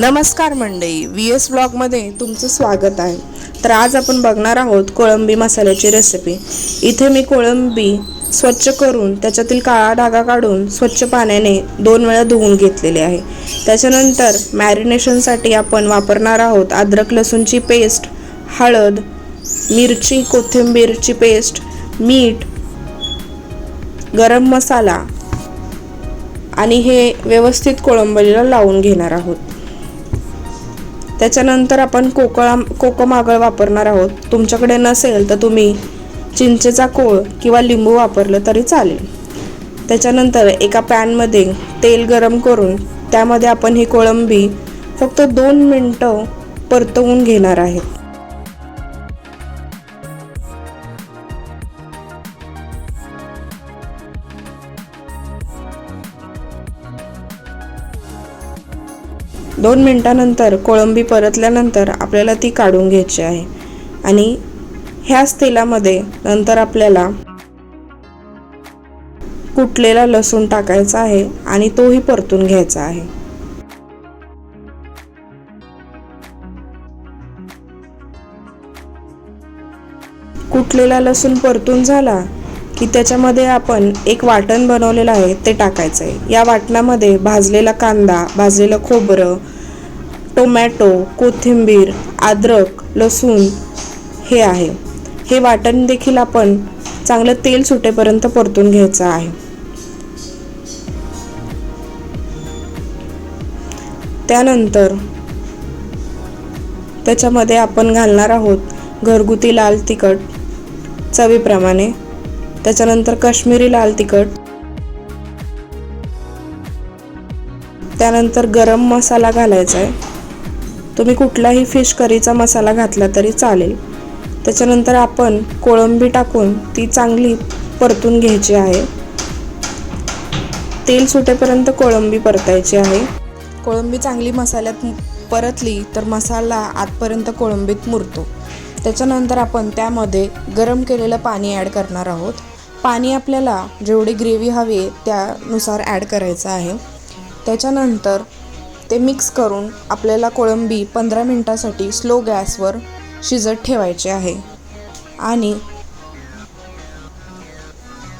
नमस्कार मंडळी V S ब्लॉगमध्ये तुमचं स्वागत आहे. तर आज आपण बघणार आहोत कोळंबी मसाल्याची रेसिपी इथे मी कोळंबी स्वच्छ करून त्याच्यातील काळा डागा काढून स्वच्छ पाण्याने दोन वेळा धुवून घेतलेले आहे. त्याच्यानंतर मॅरिनेशनसाठी आपण वापरणार आहोत अद्रक लसूणची पेस्ट हळद मिरची कोथिंबीरची पेस्ट मीठ गरम मसाला आणि हे व्यवस्थित कोळंबीला लावून घेणार आहोत. त्याच्यानंतर आपण कोकळा कोकम आगळ वापरणार आहोत. तुमच्याकडे नसेल तर तुम्ही चिंचेचा कोळ किंवा लिंबू वापरलं तरी चालेल. त्याच्यानंतर एका पॅनमध्ये तेल गरम करून त्यामध्ये आपण ही कोळंबी फक्त दोन मिनटं परतवून घेणार आहेत दोन मिनटानंतर कोळंबी परतल्यानंतर आपल्याला ती काढून घ्यायची आहे. आणि ह्याच तेलामध्ये नंतर आपल्याला कुटलेला लसूण टाकायचा आहे आणि तोही परतून घ्यायचा आहे. कुटलेला लसूण परतून झाला की त्याच्यामध्ये आपण एक वाटण बनवलेलं आहे ते टाकायचं आहे. या वाटणामध्ये भाजलेला कांदा भाजलेलं खोबरं टोमॅटो कोथिंबीर अद्रक लसूण हे आहे. हे वाटण देखील आपण चांगलं तेल सुटेपर्यंत परतून घ्यायचं आहे. त्यानंतर त्याच्यामध्ये आपण घालणार आहोत घरगुती लाल तिखट चवीप्रमाणे. त्याच्यानंतर काश्मीरी लाल तिखट त्यानंतर गरम मसाला घालायचा आहे. तुम्ही कुठलाही फिश करीचा मसाला घातला तरी चालेल. त्याच्यानंतर आपण कोळंबी टाकून ती चांगली परतून घ्यायची आहे. तेल सुटेपर्यंत कोळंबी परतायची आहे. कोळंबी चांगली मसाल्यात परतली तर मसाला आतपर्यंत कोळंबीत मुरतो. त्याच्यानंतर आपण त्यामध्ये गरम केलेलं पाणी ॲड करणार आहोत. पाणी आपल्याला जेवढी ग्रेव्ही हवी आहे त्यानुसार ॲड करायचं आहे. त्याच्यानंतर ते मिक्स करून आपल्याला कोळंबी पंधरा मिनटासाठी स्लो गॅसवर शिजत ठेवायचे आहे. आणि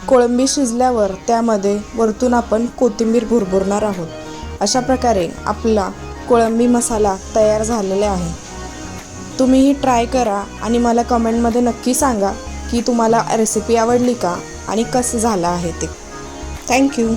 कोळंबी शिजल्यावर त्यामध्ये वरतून आपण कोथिंबीर भुरभुरणार आहोत. अशा प्रकारे आपला कोळंबी मसाला तयार झालेला आहे. तुम्हीही ट्राय करा आणि मला कमेंटमध्ये नक्की सांगा की तुम्हाला रेसिपी आवडली का आणि कसं झालं आहे ते. थँक्यू.